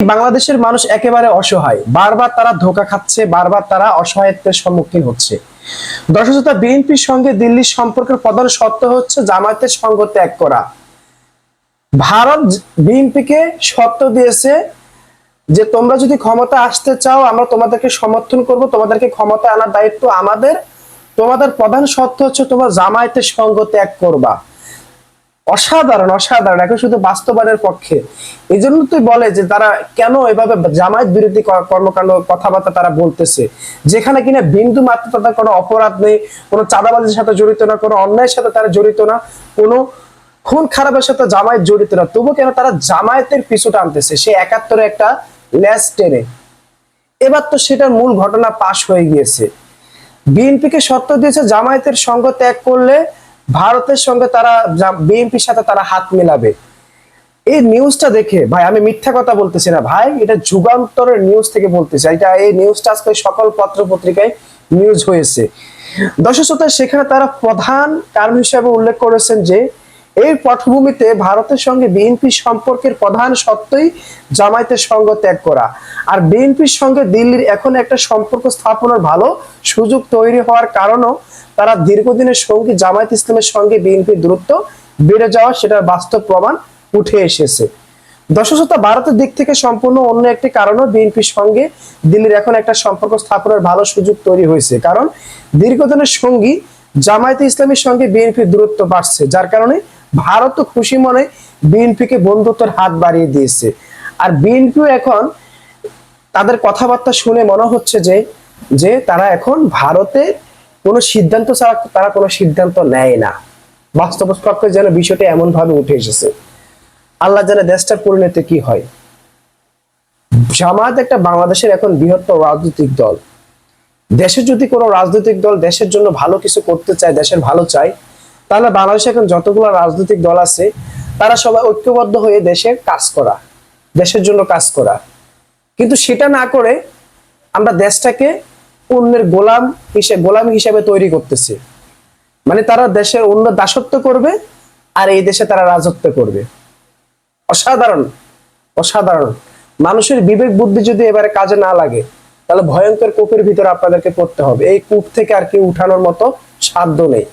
বাংলাদেশের মানুষ একেবারে অসহায়। বারবার তারা ধোকা খাচ্ছে, বারবার তারা অসহায়ত্বের সম্মুখীন হচ্ছে। দর্শকতা বিএনপির সঙ্গে দিল্লির সম্পর্কের প্রধান সত্য হচ্ছে জামায়াতের সঙ্গ ত্যাগ করা। ভারত বিএনপিকে শর্ত দিয়েছে যে, তোমরা যদি ক্ষমতা আসতে চাও, আমরা তোমাদেরকে সমর্থন করব, তোমাদেরকে ক্ষমতা আনার দায়িত্ব আমাদের। তোমাদের প্রধান শর্ত হচ্ছে তোমরা জামায়াতের সঙ্গ ত্যাগ করবা। অসাধারণ অসাধারণ। এখন শুধু বাস্তবায়নের পক্ষে। এই জন্য তুই বলে যে তারা কেন এভাবে জামায়াত বিরোধী কর্মকাণ্ড, কথাবার্তা তারা বলতেছে? যেখানে কিনা বিন্দু মাত্র তাদের কোনো অপরাধ নেই, কোনো চাঁদাবাজির সাথে জড়িত না, কোনো অন্যায়ের সাথে তারা জড়িত না, কোনো খুন খারাপের সাথে জামায়াত জড়িত না। তবু কেন তারা জামায়াতের পিছু টানতেছে সে একাত্তরে একটা ল্যাস টেনে। এবার তো সেটার মূল ঘটনা পাশ হয়ে গিয়েছে। বিএনপিকে শর্ত দিয়েছে জামায়াতের সঙ্গ ত্যাগ করলে ভারতের সঙ্গে তারা বিএনপির সাথে তারা হাত মেলাবে। এই নিউজটা দেখে, ভাই, আমি মিথ্যা কথা বলতেছি না, ভাই, এটা যুগান্তরের নিউজ থেকে বলতেছি। এটা এই নিউজটা আজকে সকল পত্র পত্রিকায় নিউজ হয়েছে। দর্শক শ্রোতা, সেখানে তারা প্রধান কারণ হিসাবে উল্লেখ করেছেন যে এই পটভূমিতে ভারতের সঙ্গে বিএনপির সম্পর্কের প্রধান সত্যই জামায়াতের সঙ্গ ত্যাগ করা। আর বিএনপির সঙ্গে দিল্লির এখন একটা সম্পর্ক স্থাপনের ভালো সুযোগ তৈরি হওয়ার কারণও তারা দীর্ঘদিনের সঙ্গী জামায়াত ইসলামের সঙ্গে বিএনপির দূরত্ব বেড়ে যাওয়া সেটার বাস্তব প্রমাণ উঠে এসেছে। দর্শকতা ভারতের দিক থেকে সম্পূর্ণ অন্য একটি কারণও বিএনপির সঙ্গে দিল্লির এখন একটা সম্পর্ক স্থাপনের ভালো সুযোগ তৈরি হয়েছে। কারণ দীর্ঘদিনের সঙ্গী জামায়াতে ইসলামের সঙ্গে বিএনপির দূরত্ব বাড়ছে, যার কারণে ভারত তো খুশি মনে বিএনপিকে বন্ধুত্বের হাত বাড়িয়ে দিয়েছে। আর বিএনপিও এখন তাদের কথাবার্তা শুনে মনে হচ্ছে যে যে তারা এখন ভারতে কোনো সিদ্ধান্ত ছাড়া তারা কোনো সিদ্ধান্ত নেয় না। বাস্তব পক্ষে যেন বিষয়টা এমন ভাবে উঠে এসেছে। আল্লাহ জানে দেশটার পরিণতি কি হয়। জামায়াত একটা বাংলাদেশের এখন বৃহত্তর রাজনৈতিক দল। দেশের যদি কোনো রাজনৈতিক দল দেশের জন্য ভালো কিছু করতে চায়, দেশের ভালো চায় তাহলে বাংলাদেশে এখন যতগুলো রাজনৈতিক দল আছে, তারা সবাই ঐক্যবদ্ধ হয়ে দেশের কাজ করা, দেশের জন্য কাজ করা। কিন্তু সেটা না করে আমরা দেশটাকে অন্যের গোলাম হিসেবে গোলাম হিসেবে তৈরি করতেছি। মানে তারা দেশের অন্য দাসত্ব করবে আর এই দেশে তারা রাজত্ব করবে। অসাধারণ অসাধারণ। মানুষের বিবেক বুদ্ধি যদি এবারে কাজে না লাগে, তাহলে ভয়ঙ্কর কূপের ভিতরে আপনাদেরকে পড়তে হবে। এই কূপ থেকে আর কি উঠানোর মতো সাধ্য নেই।